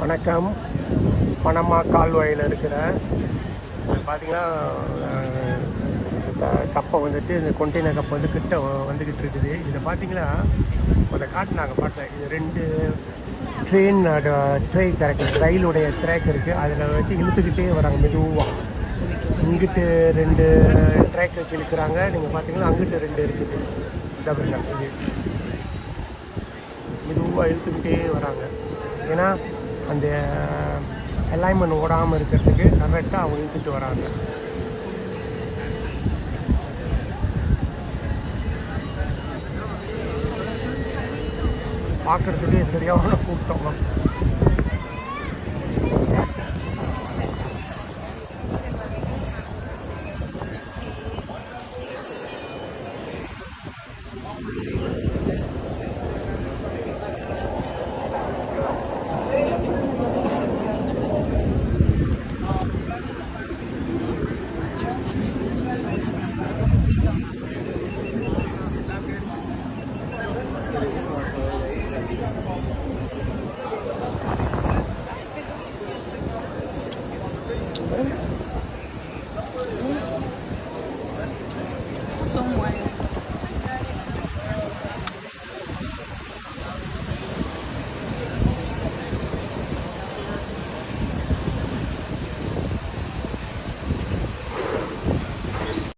வணக்கம். பனமா கால்வாயில் இருக்கிற இது பார்த்தீங்கன்னா கப்பை வந்துட்டு இந்த கொண்டெய்னர் கப்பை வந்து கிட்ட வந்துக்கிட்டு இருக்குது. இதை பார்த்தீங்கன்னா அதை காட்டினாங்க பார்த்தேன் இது ரெண்டு ட்ரெயின் ட்ரை கிடக்கு ரயிலுடைய ட்ராக் இருக்குது அதில் வச்சு இழுத்துக்கிட்டே வராங்க மெதுவாக இங்கிட்டு ரெண்டு ட்ராக் வச்சு இழுக்கிறாங்க. நீங்கள் பார்த்தீங்கன்னா அங்கிட்டு ரெண்டு இருக்குது டபுள் இது. மெதுவாக இழுத்துக்கிட்டே வராங்க. ஏன்னா அந்த அலைன்மெண்ட் ஓடாமல் இருக்கிறதுக்கு கரெக்டாக அவங்க இழுத்துட்டு வராங்க பார்க்கறதுக்கே சரியான கூட்டம் someone